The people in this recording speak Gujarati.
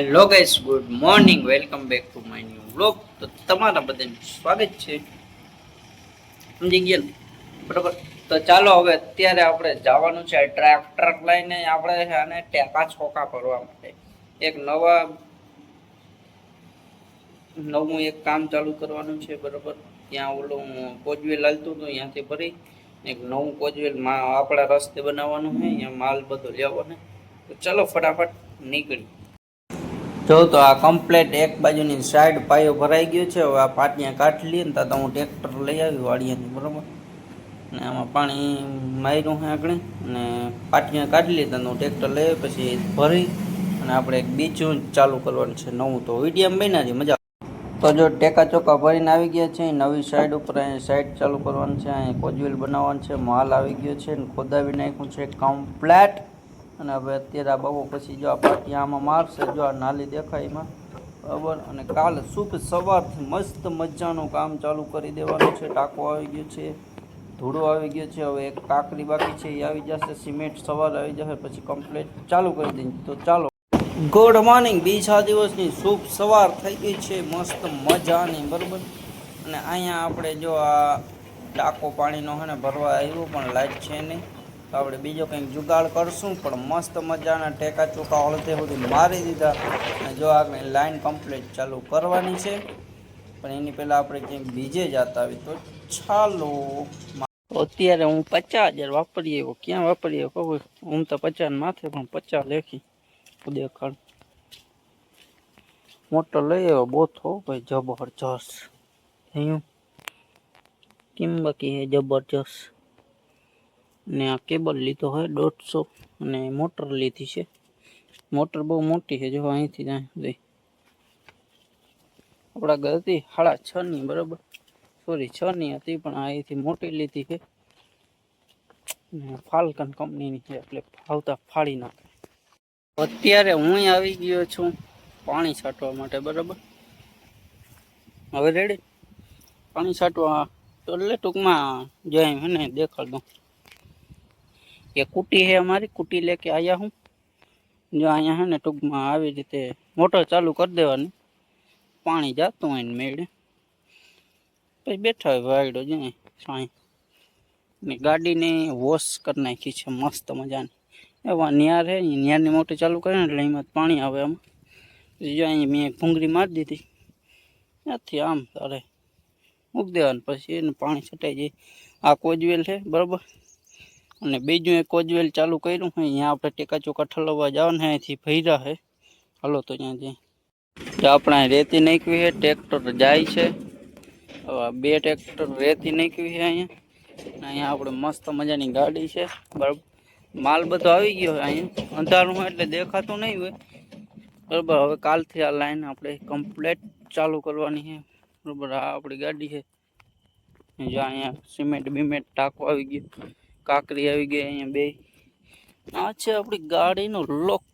Hello guys good morning welcome back to my new vlog તો તમારા બધાનું સ્વાગત છે. સમજી ગયા બરાબર? તો ચાલો હવે અત્યારે આપણે જવાનું છે ટ્રેક્ટર લઈને આપણે છે આને ટેકા છોકા ભરવા માટે. એક નવા નવું એક કામ ચાલુ કરવાનું છે, બરાબર? ત્યાં ઓલું કોજવેલ હાલતું હતું, ત્યાંથી ભરી. એક નવું કોજવેલ આપણા રસ્તે બનાવવાનું છે ત્યાં માલ બધો લેવાનો. તો ચલો ફટાફટ નીકળી જો તો આ કમ્પ્લેટ એક બાજુની સાઈડ પાયો ભરાઈ ગયો છે. હવે આ પાટિયા કાઢી લઈએ ને તો હું ટ્રેક્ટર લઈ આવી વાડિયાની બરાબર? અને આમાં પાણી માર્યું છે આગળ અને પાટિયા કાઢી લઈએ તો હું ટ્રેક્ટર લઈ પછી ભરી. અને આપણે એક બીજું ચાલુ કરવાનું છે, નવું તો વીડિયો બન્યા છે, મજા તો જો ટેકા ચોકા ભરીને આવી ગયા છે, નવી સાઈડ ઉપર અહીં સાઈડ ચાલુ કરવાનું છે, અહીં કોજવેલ બનાવવાનું છે, માલ આવી ગયો છે, ને ખોદાવી નાખ્યું છે કમ્પ્લેટ અને હવે અત્યારે આ બહુ પછી જો આ પાટી આમાં મારશે, જો આ નાલી દેખાય એમાં બરાબર? અને કાલ શુભ સવારથી મસ્ત મજાનું કામ ચાલુ કરી દેવાનું છે. ટાંકો આવી ગયો છે, ધૂળો આવી ગયો છે. હવે એક કાકરી બાકી છે, એ આવી જશે. સિમેન્ટ સવાર આવી જશે, પછી કમ્પ્લીટ ચાલુ કરી દઈએ તો ચાલો. ગુડ મોર્નિંગ બીજા દિવસની શુભ સવાર થઈ ગઈ છે. મસ્ત મજાની, બરાબર? અને અહીંયા આપણે જો આ ટાંકો પાણીનો હે ભરવા આવ્યો, પણ લાઈટ છે નહીં. તો આપણે બીજો કંઈક જુગાડ કરશું, પણ મસ્ત મજાના ટેકા ચોકા હળતે બધું મારી દીધા. અને જો આપણે લાઈન કમ્પ્લીટ ચાલુ કરવાની છે, પણ એની પહેલાં આપણે ક્યાંક બીજે જતા આવી તો ચાલો. અત્યારે હું પચાસ હજાર વાપરી આવ્યો. ક્યાં વાપરી આવ્યો? ખબર? હું તો પચાસ માથે, પણ પચાસ લેખી. દેખાડ. મોટો લઈ આવ્યો બોથો. ભાઈ, જબરજસ્ત. અહીંયા કિંમતી હે જબરજસ્ત. ને આ કેબલ લીધો હોય દોઢસો અને મોટર લીધી છે. મોટર બહુ મોટી છે, જો અહીંથી ત્યાં સુધી આપણા હાડા સાડા છ ની, બરાબર? સોરી છ ની હતી, પણ અહીંથી મોટી લીધી છે. ફાલ્કન કંપનીની છે, એટલે ફાવતા ફાડી નાખે. અત્યારે હું આવી ગયો છું, પાણી છાંટવા માટે, બરાબર? હવે રેડી પાણી છાંટવા એટલે ટૂંકમાં જાય ને દેખાડ દઉં ये कुटी है हमारी कुटी लेके आया हूँ जो અહીંયા है ને ટૂંકમાં આવી રીતે મોટર ચાલુ કરી દેવાની પાણી જાતું હોય ને મેળે પછી બેઠા હોય વાયડો જાય સાંઈ ને ગાડીને વોશ કરી નાખી છે મસ્ત મજાની એવા નિયાર હે નિયારની મોટર ચાલુ કરે ને એટલે એમાં પાણી આવે આમાં પછી જો અહીંયા મેં ભૂંગળી મારી દીધી ત્યાંથી આમ તારે મૂકી દેવાનું પછી એનું પાણી છટાઈ જાય આ કોજવેલ છે બરાબર અને બીજું એક કોજવેલ ચાલુ કર્યું છે અહીંયા આપણે ટેકા ચોકા ઠલવવા જવાના અહીંથી ભર્યા છે હાલો તો ત્યાં જઈ તો આપણે રેતી નાખવી છે ટ્રેક્ટર જાય છે. બે ટ્રેક્ટર રેતી નાખવી છે અહીંયા. અહીંયા આપણે મસ્ત મજાની ગાડી છે. બરાબર માલ બધો આવી ગયો હોય અહીંયા. અંધારું હોય એટલે દેખાતું નહીં હોય. બરાબર, હવે કાલથી આ લાઈન આપણે કમ્પ્લેટ ચાલુ કરવાની છે બરાબર, આ આપણી ગાડી છે અહીંયા સિમેન્ટ બિમેન્ટ ટાંકો આવી ગયો. કાકરી આવી ગઈ અહીંયા બે. આ છે આપણી ગાડીનો લોક